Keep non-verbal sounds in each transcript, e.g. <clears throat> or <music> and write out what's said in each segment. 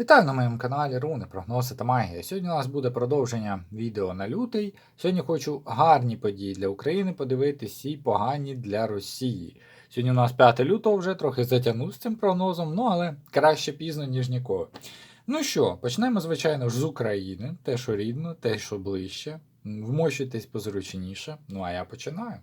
Вітаю на моєму каналі Руни, прогнози та магія. Сьогодні у нас буде продовження відео на лютий. Сьогодні хочу гарні події для України подивитись і погані для Росії. Сьогодні у нас 5 лютого вже трохи затягнув з цим прогнозом, ну але краще пізно, ніж ніколи. Ну що, почнемо, звичайно ж, з України, те, що рідно, те, що ближче. Вмощуйтесь позручніше. Ну а я починаю.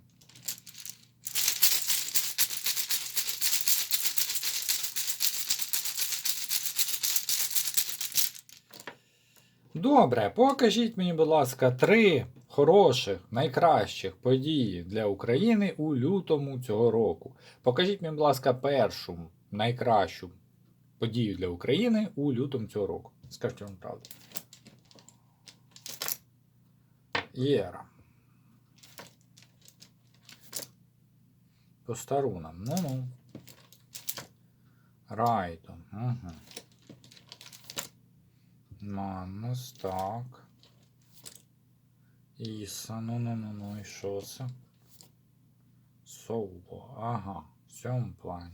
Добре, покажіть мені, будь ласка, три хороших, найкращих події для України у лютому цього року. Покажіть мені, будь ласка, першу найкращу подію для України у лютому цього року. Скажіть вам правду. Єра. По старунам. Ну-ну. Райто. Угу. Манус, так. Іса, ну ну ну ну і що це? Соло, ага, в цьому плані.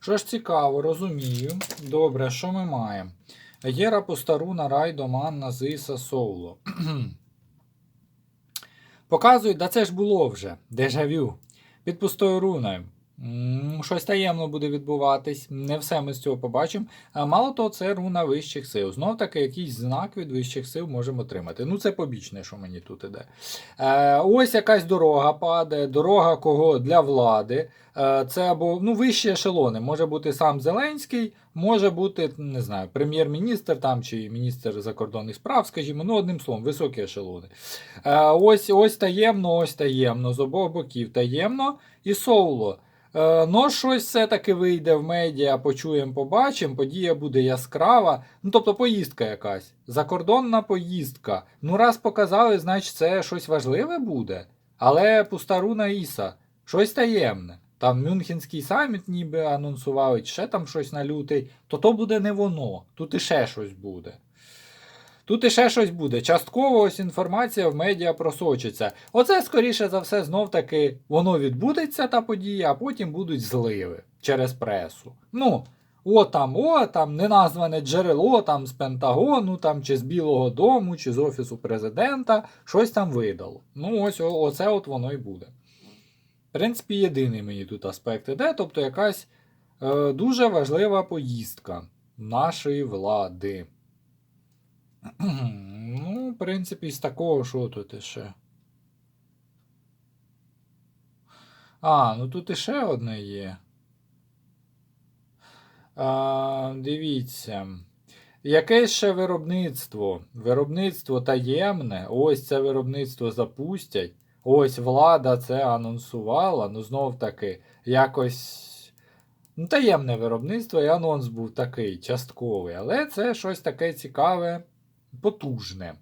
Що ж цікаво, розумію. Добре, що ми маємо? Єра Постаруна, Райдо, Манна, Зиса, Соуло. <clears throat> Показують, да це ж було вже. Дежавю. Під пустою руною. Щось таємно буде відбуватись, не все ми з цього побачимо. А мало того, це руна вищих сил. Знов таки, якийсь знак від вищих сил можемо отримати. Ну, це побічне, що мені тут іде. Е, ось якась дорога падає, дорога кого для влади. Е, це або ну, вищі ешелони. Може бути сам Зеленський, може бути, не знаю, прем'єр-міністр там чи міністр закордонних справ, скажімо, ну, одним словом, високі ешелони. Е, ось, ось таємно, ось таємно, з обох боків таємно і соуло. Е, Ну, щось все-таки вийде в медіа, почуємо, побачимо. Подія буде яскрава. Ну, тобто поїздка якась. Закордонна поїздка. Ну, раз показали, значить це щось важливе буде. Але пуста руна Іса, щось таємне. Там Мюнхенський саміт ніби анонсували, ще там щось на лютий, то то буде не воно. Тут іще щось буде. Тут іще щось буде. Частково ось інформація в медіа просочиться. Оце, скоріше за все, знов таки воно відбудеться, та подія, а потім будуть зливи через пресу. Ну, о там, о там, неназване джерело там з Пентагону, там, чи з Білого Дому, чи з Офісу президента, щось там видало. Ну, ось о- оце от воно і буде. В принципі, єдиний мені тут аспект іде, тобто якась е, дуже важлива поїздка нашої влади. Ну, в принципі, з такого, що тут іще? А, ну тут іще одне є. А, дивіться. Якесь ще виробництво. Виробництво таємне. Ось це виробництво запустять. Ось влада це анонсувала. Ну, знов таки, якось. Ну, таємне виробництво, і анонс був такий, частковий. Але це щось таке цікаве потужне.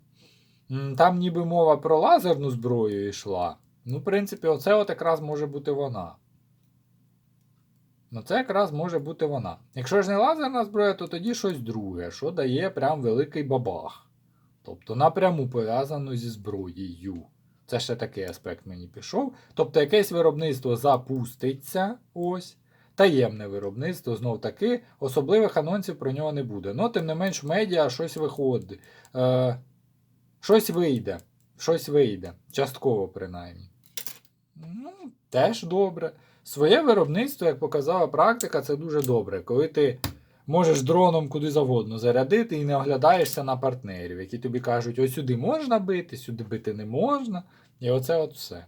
Там ніби мова про лазерну зброю йшла. Ну, в принципі, оце от якраз може бути вона. Ну, це якраз може бути вона. Якщо ж не лазерна зброя, то тоді щось друге, що дає прям великий бабах. Тобто напряму пов'язано зі зброєю. Це ще такий аспект мені пішов. Тобто якесь виробництво запуститься. Ось. Таємне виробництво, знов таки, особливих анонсів про нього не буде. Ну, тим не менш, медіа щось виходить. Е, щось вийде. Щось вийде. Частково, принаймні. Ну, теж добре. Своє виробництво, як показала практика, це дуже добре. Коли ти можеш дроном куди завгодно зарядити і не оглядаєшся на партнерів, які тобі кажуть, ось сюди можна бити, сюди бити не можна. І оце от все.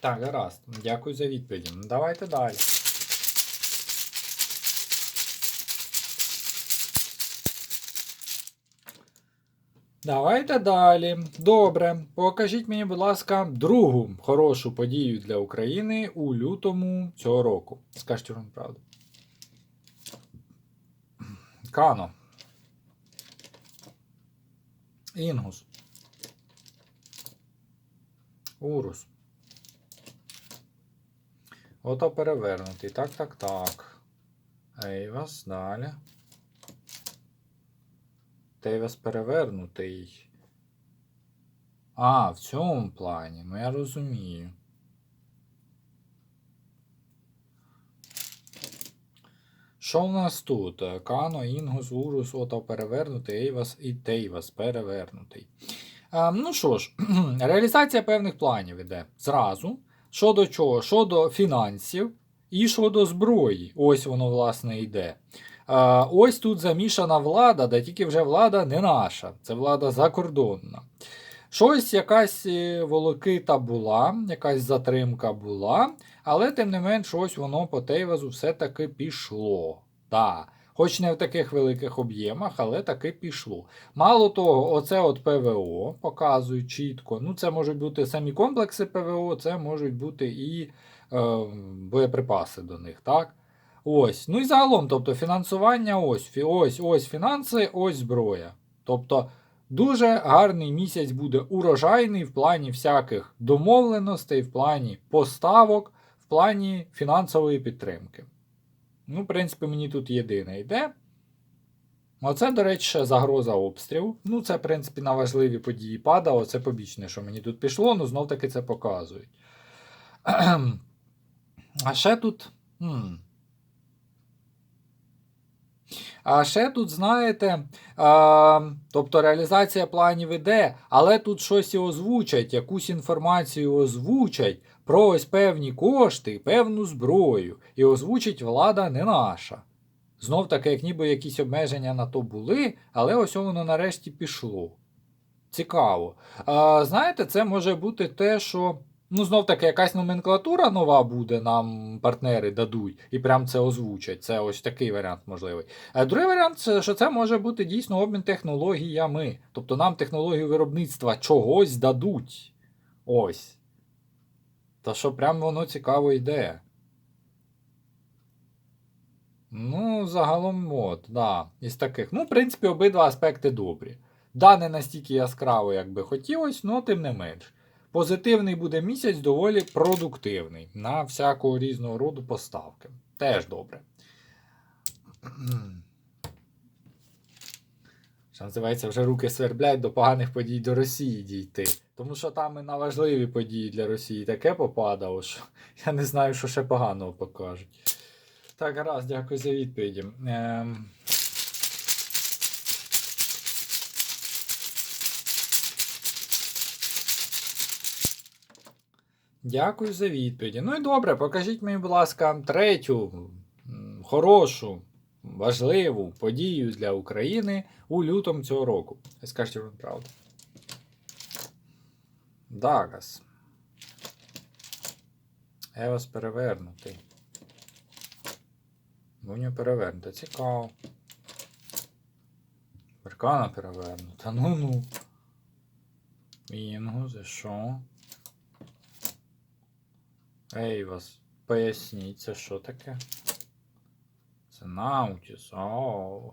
Так, гаразд. Дякую за відповіді. Ну, Давайте далі. Давайте далі. Добре. Покажіть мені, будь ласка, другу хорошу подію для України у лютому цього року. Скажіть вам правду. Кано. Інгус. Урус. Ото перевернутий. Так, так, так. Ейвас, далі. Тейвас перевернутий. А, в цьому плані. Ну я розумію. Що в нас тут? Е, Кано, Інгус, Урус, Ото перевернутий, Ейвас і Тейвас перевернутий. А, ну що ж, <clears throat> реалізація певних планів іде зразу. Щодо чого? Щодо фінансів і щодо зброї. Ось воно, власне, йде. Ось тут замішана влада, да тільки вже влада не наша, це влада закордонна. Щось якась е, волокита була, якась затримка була, але тим не менш, ось воно по Тейвазу все-таки пішло. Да. Хоч не в таких великих об'ємах, але таки пішло. Мало того, оце от ПВО показують чітко. Ну, це можуть бути самі комплекси ПВО, це можуть бути і е, боєприпаси до них, так? Ось. Ну і загалом, тобто фінансування, ось, ось, ось фінанси, ось зброя. Тобто дуже гарний місяць буде урожайний в плані всяких домовленостей, в плані поставок, в плані фінансової підтримки. Ну, в принципі, мені тут єдине йде. Оце, до речі, ще загроза обстрілу. Ну, це, в принципі, на важливі події падало. Оце побічне, що мені тут пішло, ну знов таки це показують. <clears throat> А ще тут. А ще тут, знаєте, а, тобто реалізація планів іде, але тут щось і озвучать, якусь інформацію озвучать про ось певні кошти, певну зброю. І озвучить влада не наша. Знов таки, як ніби якісь обмеження на то були, але ось воно нарешті пішло. Цікаво. А, знаєте, це може бути те, що. Ну, знов таки, якась номенклатура нова буде, нам партнери дадуть, і прям це озвучать. Це ось такий варіант можливий. А другий варіант, що це може бути дійсно обмін технологіями. Тобто нам технологію виробництва чогось дадуть. Ось. Та що прям воно цікаво йде. Ну, загалом, от, да, із таких. Ну, в принципі, обидва аспекти добрі. Да, не настільки яскраво, як би хотілося, але тим не менш. Позитивний буде місяць доволі продуктивний на всякого різного роду поставки. Теж добре. <clears throat> Що називається, вже руки сверблять до поганих подій до Росії дійти. Тому що там і на важливі події для Росії таке попадало, що <laughs> я не знаю, що ще поганого покажуть. Так, гаразд, дякую за відповіді. Ем... Дякую за відповіді. Ну і добре, покажіть мені, будь ласка, третю хорошу, важливу подію для України у лютому цього року. Скажіть вам правду. Дагас. Евас перевернутий. Вуню перевернута. Цікаво. Беркана перевернута. Ну-ну. Інгу, за що? Ей вас, поясніть, це що таке? Це Наутіс. О.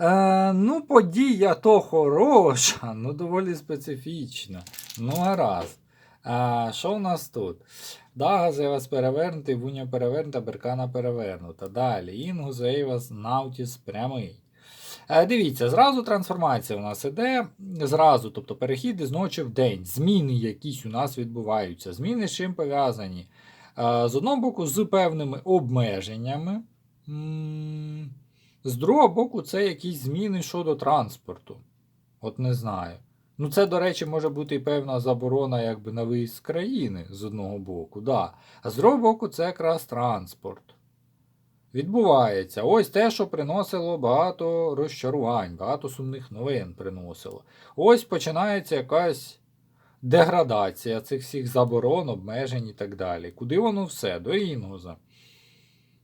Е, ну, подія то хороша, <laughs> ну доволі специфічна. Ну, гаразд. А, що у нас тут? Дагаз Евас перевернутий, Вуня перевернута, Беркана перевернута. Далі. Інгус, Ейвас, Наутіс прямий. Е, дивіться, зразу трансформація у нас іде. Зразу, тобто перехід із ночі в день. Зміни якісь у нас відбуваються. Зміни з чим пов'язані? Е, з одного боку, з певними обмеженнями. З другого боку, це якісь зміни щодо транспорту. От не знаю. Ну, це, до речі, може бути і певна заборона якби, на виїзд з країни з одного боку. Да. А з другого боку, це якраз транспорт. Відбувається. Ось те, що приносило багато розчарувань, багато сумних новин приносило. Ось починається якась деградація цих всіх заборон, обмежень і так далі. Куди воно все? До Інгуза.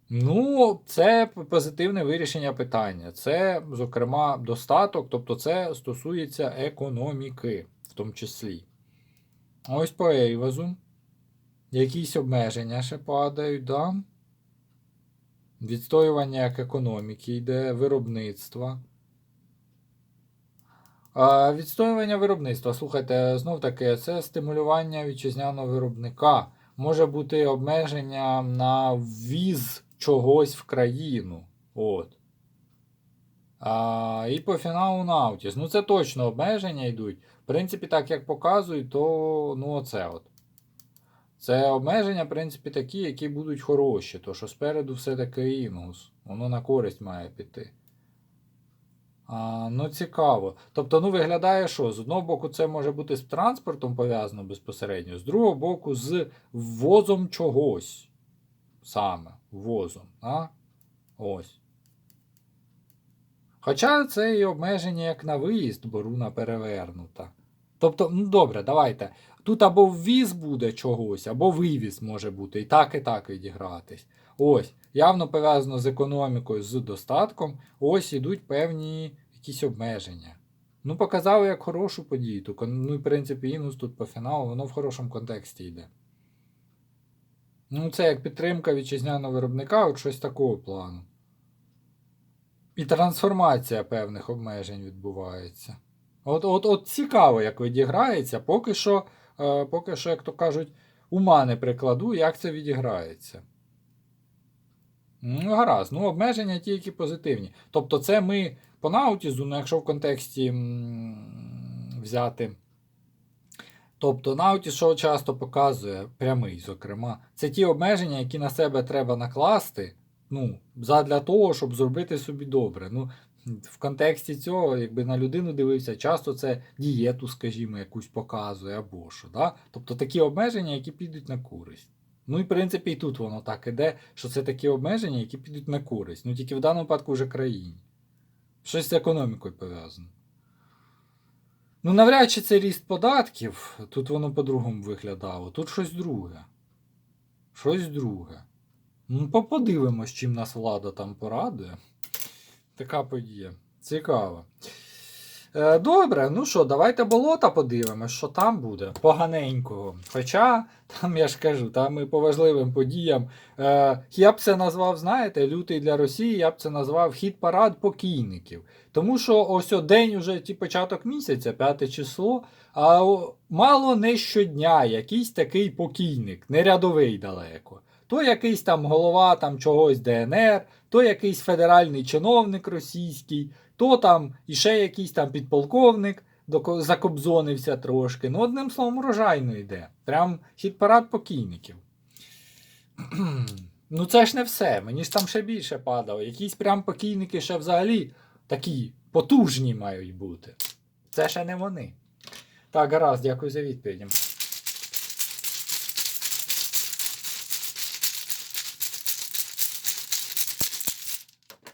Ну, це позитивне вирішення питання. Це, зокрема, достаток, тобто це стосується економіки, в тому числі. Ось по Ейвазу. Якісь обмеження ще падають, да? Відстоювання як економіки йде, виробництва. А, відстоювання виробництва. Слухайте, знов таки, це стимулювання вітчизняного виробника. Може бути обмеження на ввіз чогось в країну. От. А, і по фіналу Наутіс. Ну, це точно обмеження йдуть. В принципі, так як показують, то ну оце от. Це обмеження, в принципі, такі, які будуть хороші, то що спереду все-таки інгус. Воно на користь має піти. А, ну, цікаво. Тобто, ну, виглядає, що з одного боку, це може бути з транспортом пов'язано безпосередньо, з другого боку, з ввозом чогось. Саме ввозом. А? Ось. Хоча це і обмеження як на виїзд, бо руна перевернута. Тобто, ну добре, давайте. Тут або ввіз буде чогось, або вивіз може бути. І так, і так відігратись. Ось, явно пов'язано з економікою, з достатком. Ось ідуть певні якісь обмеження. Ну, показали як хорошу подію. тільки, Ну, в принципі, інус тут по фіналу, воно в хорошому контексті йде. Ну, це як підтримка вітчизняного виробника, от щось такого плану. І трансформація певних обмежень відбувається. От, от, от цікаво, як відіграється, поки що, поки що, як то кажуть, ума не прикладу, як це відіграється. Ну, гаразд, ну обмеження ті, які позитивні. Тобто, це ми по наутізу, ну якщо в контексті м, взяти. Тобто наутіз, що часто показує, прямий, зокрема, це ті обмеження, які на себе треба накласти, ну, задля того, щоб зробити собі добре. Ну, в контексті цього, якби на людину дивився, часто це дієту, скажімо, якусь показує або що. Да? Тобто такі обмеження, які підуть на користь. Ну і в принципі і тут воно так іде, що це такі обмеження, які підуть на користь. Ну тільки в даному випадку вже країні. Щось з економікою пов'язано. Ну, навряд чи це ріст податків, тут воно по-другому виглядало. Тут щось друге. Щось друге. Ну, подивимось, чим нас влада там порадує. Така подія. Цікаво. Е, добре, ну що, давайте болота подивимось, що там буде. Поганенького. Хоча, там я ж кажу, там і по важливим подіям. Е, я б це назвав, знаєте, лютий для Росії, я б це назвав хід парад покійників. Тому що ось день уже ті початок місяця, п'яте число, а мало не щодня якийсь такий покійник, не рядовий далеко. То якийсь там голова там чогось ДНР, то якийсь федеральний чиновник російський, то там іще якийсь там підполковник закобзонився трошки. Ну, одним словом, урожайно йде. Прям хід парад покійників. <clears throat> ну, це ж не все. Мені ж там ще більше падало. Якісь прям покійники ще взагалі такі потужні мають бути. Це ще не вони. Так, гаразд, дякую за відповіді.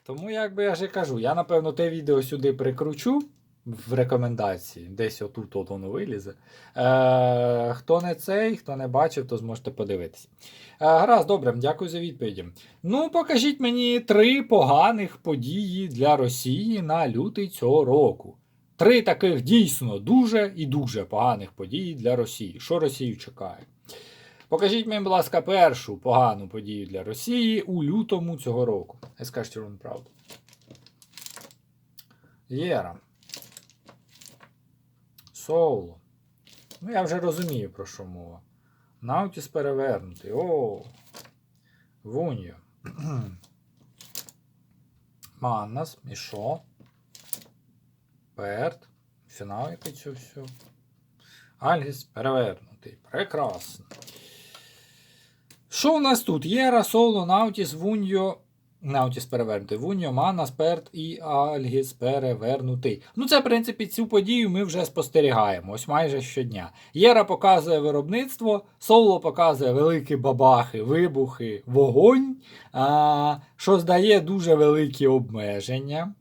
Тому, як би я ж і кажу, я напевно те відео сюди прикручу в рекомендації, десь отут от воно вилізе. Е, хто не цей, хто не бачив, то зможете подивитись. Е, гаразд, добре, дякую за відповіді. Ну, покажіть мені три поганих події для Росії на лютий цього року. Три таких дійсно дуже і дуже поганих події для Росії. Що Росію чекає? Покажіть мені, будь ласка, першу погану подію для Росії у лютому цього року. Я скажу червону правду. Єра. Соуло. Ну, я вже розумію, про що мова. Наутіс перевернутий. О. Вуньо. <clears throat> Маннас. І що? Перт. Фінал який цього всього. Альгіс перевернутий. Прекрасно. Що у нас тут? Єра, Соло, Наутіс, Вуньо. Наутіс перевернутий. Вуньо, Манас, Перт і Альгіс перевернутий. Ну, це, в принципі, цю подію ми вже спостерігаємо. Ось майже щодня. Єра показує виробництво, Соло показує великі бабахи, вибухи, вогонь, а, що здає дуже великі обмеження.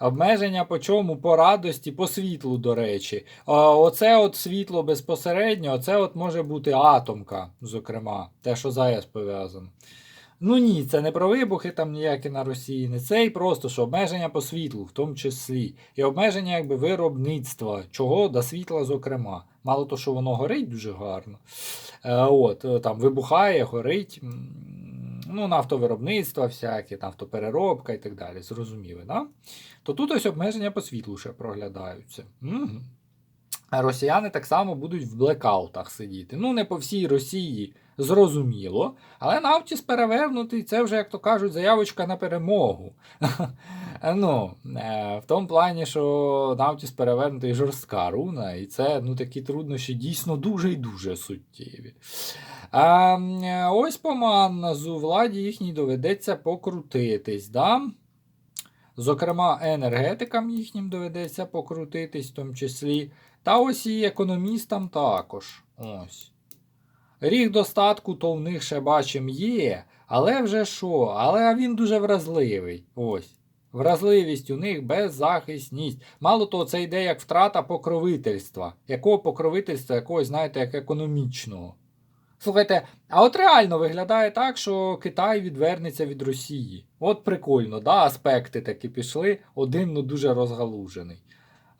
Обмеження по чому? По радості, по світлу, до речі. Оце от світло безпосередньо, оце от може бути атомка, зокрема, те, що з АЕС пов'язано. Ну ні, це не про вибухи там ніякі на Росії, не це і просто що обмеження по світлу, в тому числі. І обмеження якби виробництва, чого до світла, зокрема. Мало то, що воно горить дуже гарно. Е, от, там вибухає, горить. Ну, нафтовиробництва, всяке, нафтопереробка і так далі. Зрозуміли, да? То тут ось обмеження по світлу ще проглядаються. Угу. А росіяни так само будуть в блекаутах сидіти. Ну, не по всій Росії, зрозуміло. Але Наутіс перевернутий, це вже, як то кажуть, заявочка на перемогу. <laughs> ну, е, В тому плані, що Наутіс перевернутий жорстка руна, і це ну, такі труднощі дійсно дуже і дуже суттєві. А, е, Ось по Манназу владі їхній доведеться покрутитись. Да? Зокрема, енергетикам їхнім доведеться покрутитись, в тому числі. Та ось і економістам також. Ось. Ріг достатку то в них ще бачим є, але вже що? Але він дуже вразливий. Ось. Вразливість у них беззахисність. Мало того, це йде як втрата покровительства. Якого покровительства, якогось, знаєте, як економічного. Слухайте, а от реально виглядає так, що Китай відвернеться від Росії. От прикольно, да, аспекти такі пішли, один ну дуже розгалужений.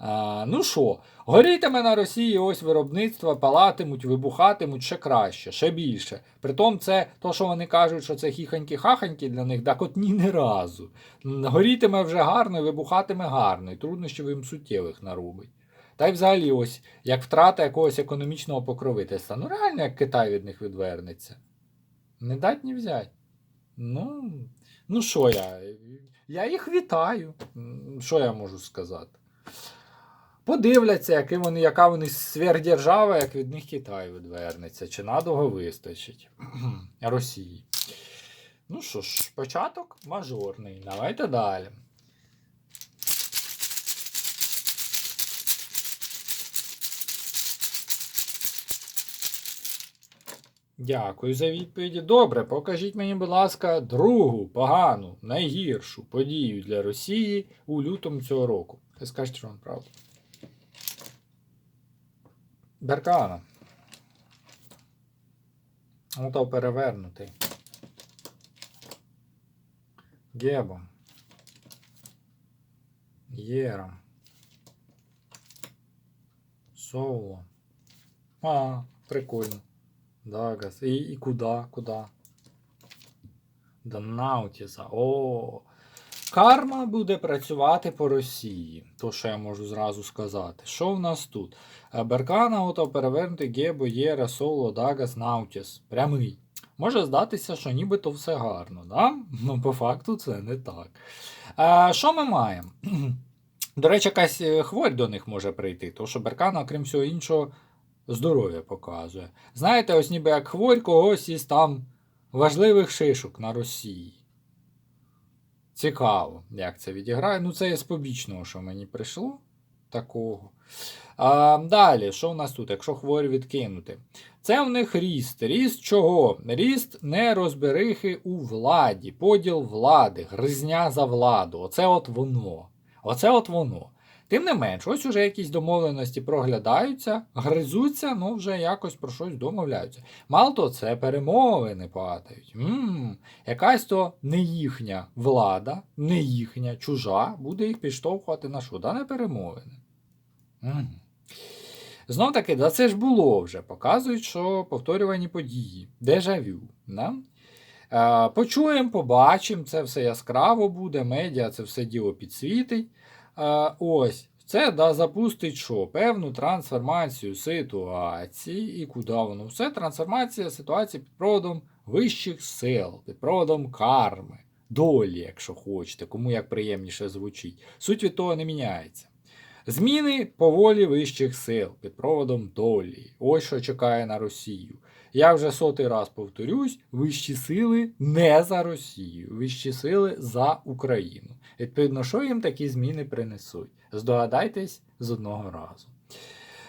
А, ну що, горітиме на Росії ось виробництва, палатимуть, вибухатимуть ще краще, ще більше. Притом це то, що вони кажуть, що це хіханькі-хаханькі для них, так от ні не разу. Горітиме вже гарно вибухатиме гарно, і труднощів їм суттєвих наробить. Та й взагалі, ось як втрата якогось економічного покровительства. Ну, реально, як Китай від них відвернеться. Не дать ні взять. Ну, ну що я? Я їх вітаю. Що я можу сказати? Подивляться, які вони, яка вони сверхдержава, як від них Китай відвернеться, чи надовго вистачить <clears throat> Росії. Ну що ж, початок мажорний. Давайте далі. Дякую за відповіді. Добре, покажіть мені, будь ласка, другу погану, найгіршу подію для Росії у лютому цього року. Ви скажете, що вам правда. Беркана. Ото перевернутий. Гебом. Єром. Соло. А, прикольно. Дагас. І, і куди? Куди? До Наутіса. О. Карма буде працювати по Росії. То, що я можу зразу сказати. Що в нас тут? Е, Беркана, ото перевернути Гебо, Єра, Соло, Дагас, Наутіс. Прямий. Може здатися, що нібито все гарно, да? Ну, по факту це не так. А, що ми маємо? До речі, якась е, хворь до них може прийти, тому що Беркана, окрім всього іншого, здоров'я показує. Знаєте, ось ніби як хворь когось із там важливих шишок на Росії. Цікаво, як це відіграє. Ну, це з побічного, що мені прийшло. Такого. А, Далі, що в нас тут, якщо хворі відкинути? Це в них ріст. Ріст чого? Ріст нерозберихи у владі, поділ влади, гризня за владу. Оце от воно. Оце от воно. Тим не менш, ось уже якісь домовленості проглядаються, гризуться, ну вже якось про щось домовляються. Мало то це перемовини падають. М-м, якась то не їхня влада, не їхня, чужа, буде їх підштовхувати на що? Да не перемовини. М-м. Знов таки, да це ж було вже. Показують, що повторювані події. Дежавю. Да? Е, почуємо, побачимо, це все яскраво буде, медіа це все діло підсвітить. Ось, це да, запустить що? Певну трансформацію ситуації. І куди воно? Все трансформація ситуації під проводом вищих сил, під проводом карми, долі, якщо хочете, кому як приємніше звучить. Суть від того не міняється. Зміни по волі вищих сил під проводом долі. Ось що чекає на Росію. Я вже сотий раз повторюсь: вищі сили не за Росію, вищі сили за Україну. Відповідно, що їм такі зміни принесуть? Здогадайтесь з одного разу.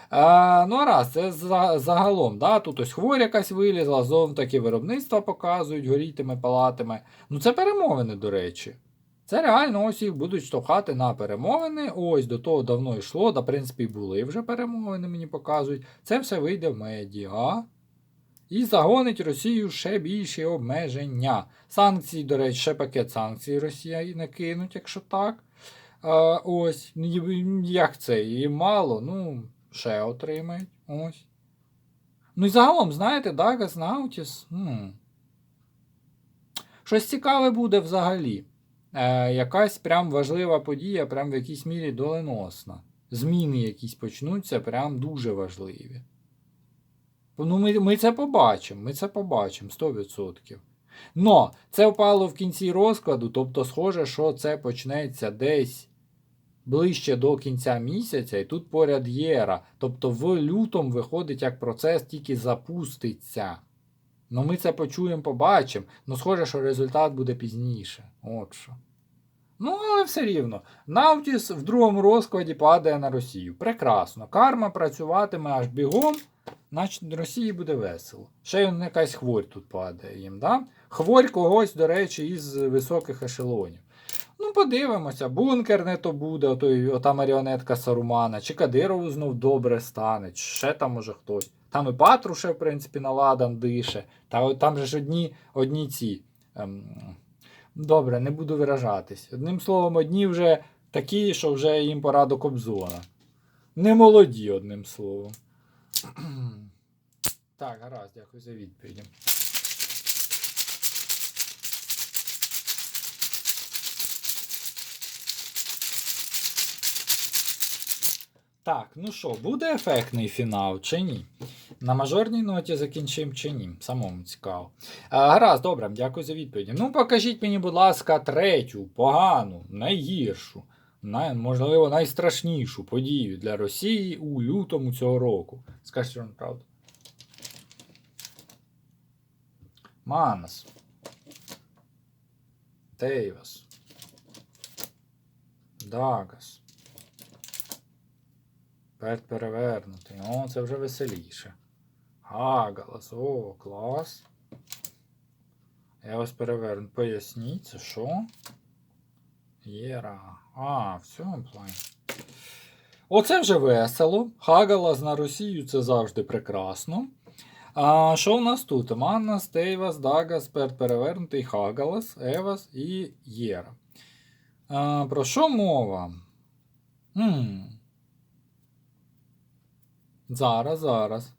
А, ну, а раз, це за, загалом. да, Тут ось хворь якась вилізла, знову таки виробництва показують, горітиме, палатиме. Ну, це перемовини, до речі. Це реально ось їх будуть штовхати на перемовини. Ось до того давно йшло, да, в принципі, були вже перемовини, мені показують. Це все вийде в медіа. І загонить Росію ще більші обмеження. Санкції, до речі, ще пакет санкцій Росія і накинуть, якщо так. А, Ось, ну, як це? І мало, ну, ще отримають. Ось. Ну і загалом, знаєте, Дагас Наутіс. Щось цікаве буде взагалі. Е, Якась прям важлива подія, прям в якійсь мірі доленосна. Зміни якісь почнуться, прям дуже важливі. Ну, ми, ми це побачимо, ми це побачимо 100%. Но це впало в кінці розкладу, тобто, схоже, що це почнеться десь ближче до кінця місяця, і тут поряд єра. Тобто в лютому виходить, як процес тільки запуститься. Ну, ми це почуємо, побачимо. Ну, схоже, що результат буде пізніше. От що. Ну, але все рівно. Наутіс в другому розкладі падає на Росію. Прекрасно. Карма працюватиме аж бігом, значить Росії буде весело. Ще й якась хворь тут падає їм, да? Хворь когось, до речі, із високих ешелонів. Ну, подивимося, бункер не то буде, ота маріонетка Сарумана, чи Кадирову знов добре стане, чи ще там може хтось. Там і Патруше, в принципі, наладан дише. Та там же ж одні, одні ці. Ем, добре, не буду виражатись. Одним словом, одні вже такі, що вже їм пора до Кобзона. Не молоді, одним словом. <clears throat> Так, гаразд, дякую за відповіді. Так, ну що, буде ефектний фінал чи ні? На мажорній ноті закінчимо чи ні? Самому цікаво. А, гаразд, добре, дякую за відповіді. Ну, покажіть мені, будь ласка, третю, погану, найгіршу, най, можливо, найстрашнішу подію для Росії у лютому цього року. Скажіть вам правду. Манас. Тейвас. Дагас. Перт перевернутий. О, це вже веселіше. Гагалас, о, клас. Я ось переверну. Поясніть, це що? Єра. А, в цьому плані. Оце вже весело. Хагалас на Росію це завжди прекрасно. А що у нас тут? Маннас, Тейвас, Дагас, Перт перевернутий, Хагалас, Евас і Єра. А, про що мова? Хм. Зараз, зараз.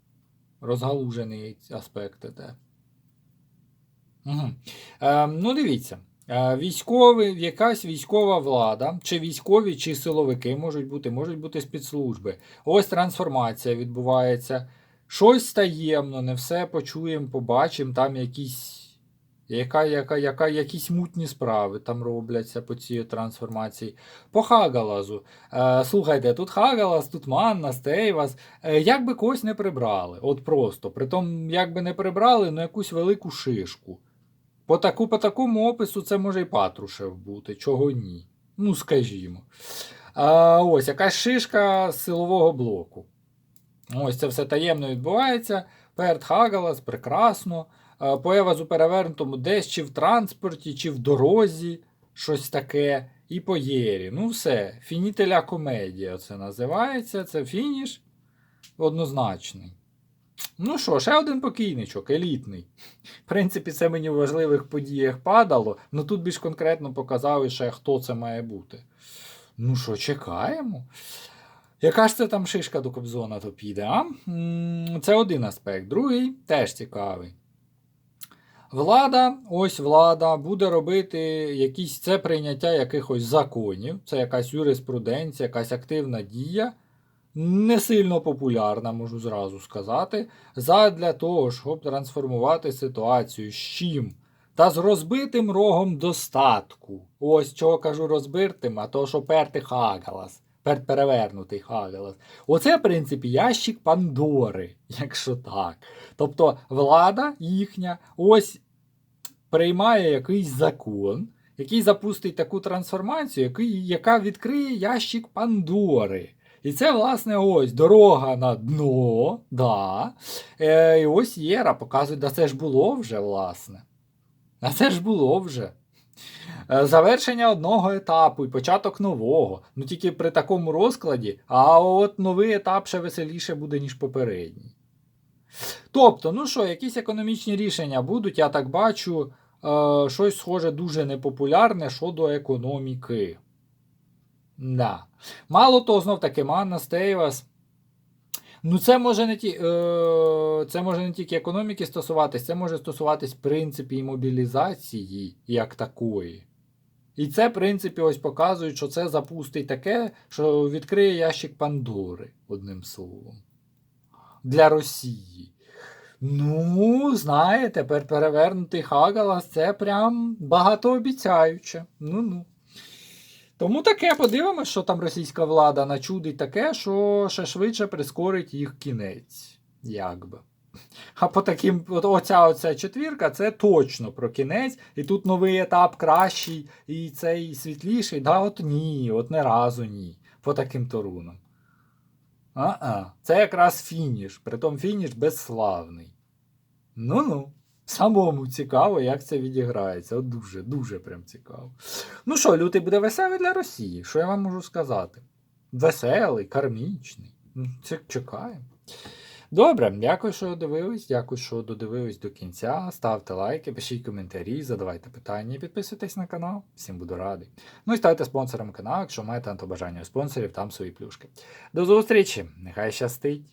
Розгалужений аспект іде. Угу. Е, ну, дивіться. Військові, якась військова влада, чи військові, чи силовики можуть бути, можуть бути спецслужби. Ось трансформація відбувається. Щось таємно, не все почуємо, побачимо, там якісь. Яка, яка, яка, якісь мутні справи там робляться по цій трансформації. По Хагалазу. Е, слухайте, тут Хагалас, тут Манна, Стейвас. Е, як би когось не прибрали. От просто. Притом, як би не прибрали, ну якусь велику шишку. По, таку, по такому опису це може і Патрушев бути, чого ні. Ну, скажімо. А, ось якась шишка силового блоку. Ось це все таємно відбувається. Перт Хагалас, прекрасно. А, По Евазу перевернутому десь чи в транспорті, чи в дорозі, щось таке. І по Єрі. Ну, все. Фінітеля комедія це називається. Це фініш однозначний. Ну що, ще один покійничок, елітний. В принципі, це мені в важливих подіях падало, але тут більш конкретно показали ще, хто це має бути. Ну що, чекаємо. Яка ж це там шишка до Кобзона то піде, а? Це один аспект. Другий теж цікавий. Влада, ось влада, буде робити якісь це прийняття якихось законів, це якась юриспруденція, якась активна дія не сильно популярна, можу зразу сказати, задля того, щоб трансформувати ситуацію з чим? Та з розбитим рогом достатку. Ось чого кажу розбитим, а то, що перти хагалас, перевернутий хагалас. Оце, в принципі, ящик Пандори, <laughs> якщо так. Тобто влада їхня ось приймає якийсь закон, який запустить таку трансформацію, який, яка відкриє ящик Пандори. І це, власне, ось дорога на дно. да. Е, І ось Єра показує, да це ж було вже, власне. А це ж було вже. Е, Завершення одного етапу і початок нового. Ну тільки при такому розкладі, а от новий етап ще веселіше буде, ніж попередній. Тобто, ну що, якісь економічні рішення будуть, я так бачу, е, щось схоже дуже непопулярне щодо економіки. Да. Мало того, знов таки Манна Стейвас. Ну, це може не ті, е, це може не тільки економіки стосуватись, це може стосуватись принципів і мобілізації як такої. І це, в принципі, ось показують, що це запустить таке, що відкриє ящик Пандори, одним словом. Для Росії. Ну, знаєте, тепер перевернутий Хагалас це прям багатообіцяюче. Ну-ну. Тому таке подивимось, що там російська влада начудить таке, що ще швидше прискорить їх кінець. Якби. А по таким, оця, оця четвірка, це точно про кінець, і тут новий етап кращий, і цей світліший. Да, от ні, от не разу ні. По таким торунам. А-а, це якраз фініш, притом фініш безславний. Ну-ну. Самому цікаво, як це відіграється. От дуже, дуже прям цікаво. Ну що, лютий буде веселий для Росії. Що я вам можу сказати? Веселий, кармічний. Ну, Це чекаємо. Добре, дякую, що дивились. Дякую, що додивились до кінця. Ставте лайки, пишіть коментарі, задавайте питання і підписуйтесь на канал. Всім буду радий. Ну і ставте спонсором каналу, якщо маєте бажання у спонсорів, там свої плюшки. До зустрічі! Нехай щастить!